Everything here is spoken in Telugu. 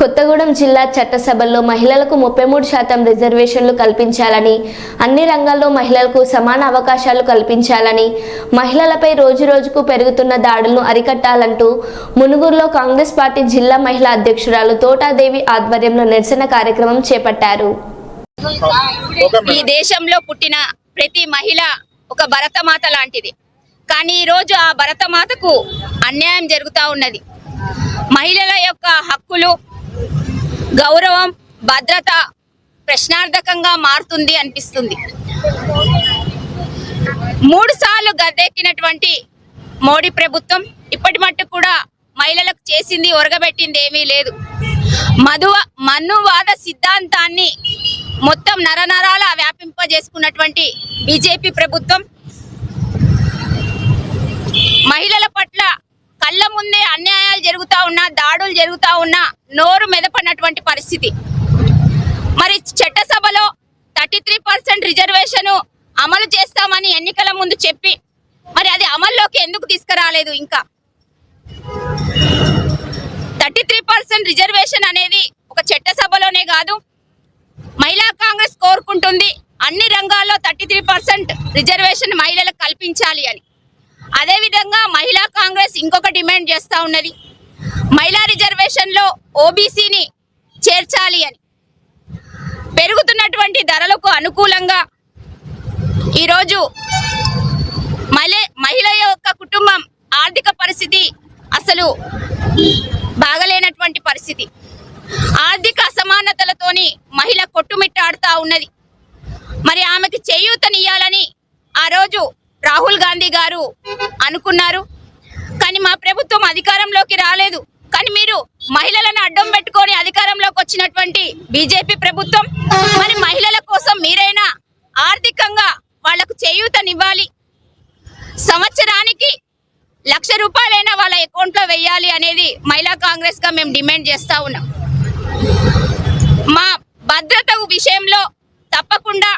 కొత్తగూడెం జిల్లా చట్టసభల్లో మహిళలకు ముప్పై మూడు శాతం రిజర్వేషన్లు కల్పించాలని అన్ని రంగాల్లో మహిళలకు సమాన అవకాశాలు కల్పించాలని మహిళలపై రోజురోజుకు పెరుగుతున్న దాడులను అరికట్టాలంటూ మునుగురులో కాంగ్రెస్ పార్టీ జిల్లా మహిళా అధ్యక్షురాలు తోటాదేవి ఆధ్వర్యంలో నిరసన కార్యక్రమం చేపట్టారు. ఈ దేశంలో పుట్టిన ప్రతి మహిళ ఒక భరతమాత లాంటిది. కానీ ఈరోజు ఆ భరతమాతకు అన్యాయం జరుగుతూ ఉన్నది. మహిళల యొక్క హక్కులు గౌరవం భద్రత ప్రశ్నార్థకంగా మారుతుంది అనిపిస్తుంది. మూడు సార్లు గద్దెక్కినటువంటి మోడీ ప్రభుత్వం ఇప్పటి మట్టు కూడా మహిళలకు చేసింది ఒరగబెట్టింది ఏమీ లేదు. మధువ మన్నువాద సిద్ధాంతాన్ని మొత్తం నరనరాల వ్యాపింపజేసుకున్నటువంటి బీజేపీ ప్రభుత్వం మహిళల పట్ల కళ్ళ ముందే అన్యాయాలు జరుగుతూ ఉన్నా దాడులు జరుగుతూ ఉన్నా నోరు మెదపడినటువంటి పరిస్థితి మరి చట్టసభలో థర్టీ త్రీ పర్సెంట్ రిజర్వేషన్ అమలు చేస్తామని ఎన్నికల ముందు చెప్పి మరి అది అమల్లోకి ఎందుకు తీసుకురాలేదు ఇంకా? థర్టీ త్రీ పర్సెంట్ రిజర్వేషన్ అనేది ఒక చట్టసభలోనే కాదు మహిళా కాంగ్రెస్ కోరుకుంటుంది అన్ని రంగాల్లో థర్టీ త్రీ పర్సెంట్ రిజర్వేషన్ మహిళలకు కల్పించాలి అని. అదేవిధంగా మహిళా కాంగ్రెస్ ఇంకొక డిమాండ్ చేస్తూ ఉన్నది మహిళా రిజర్వేషన్లో ఓబీసీని చేర్చాలి అని. పెరుగుతున్నటువంటి ధరలకు అనుకూలంగా ఈరోజు మహిళ మహిళ యొక్క కుటుంబం ఆర్థిక పరిస్థితి అసలు బాగలేనటువంటి పరిస్థితి. ఆర్థిక అసమానతలతోని మహిళ కొట్టుమిట్టాడుతూ ఉన్నది. మరి ఆమెకి చేయూతనియ్యాలని ఆ రోజు రాహుల్ గాంధీ గారు అనుకున్నారు. కానీ మా ప్రభుత్వం అధికారంలోకి రాలేదు. కానీ మీరు మహిళలను అడ్డం పెట్టుకొని అధికారంలోకి వచ్చినటువంటి బీజేపీ ప్రభుత్వం మరి మహిళల కోసం మీరైనా ఆర్థికంగా వాళ్ళకు చేయూతనివ్వాలి. సంవత్సరానికి లక్ష రూపాయలైనా వాళ్ళ అకౌంట్లో వెయ్యాలి అనేది మహిళా కాంగ్రెస్గా మేము డిమాండ్ చేస్తా ఉన్నాం. మా భద్రత విషయంలో తప్పకుండా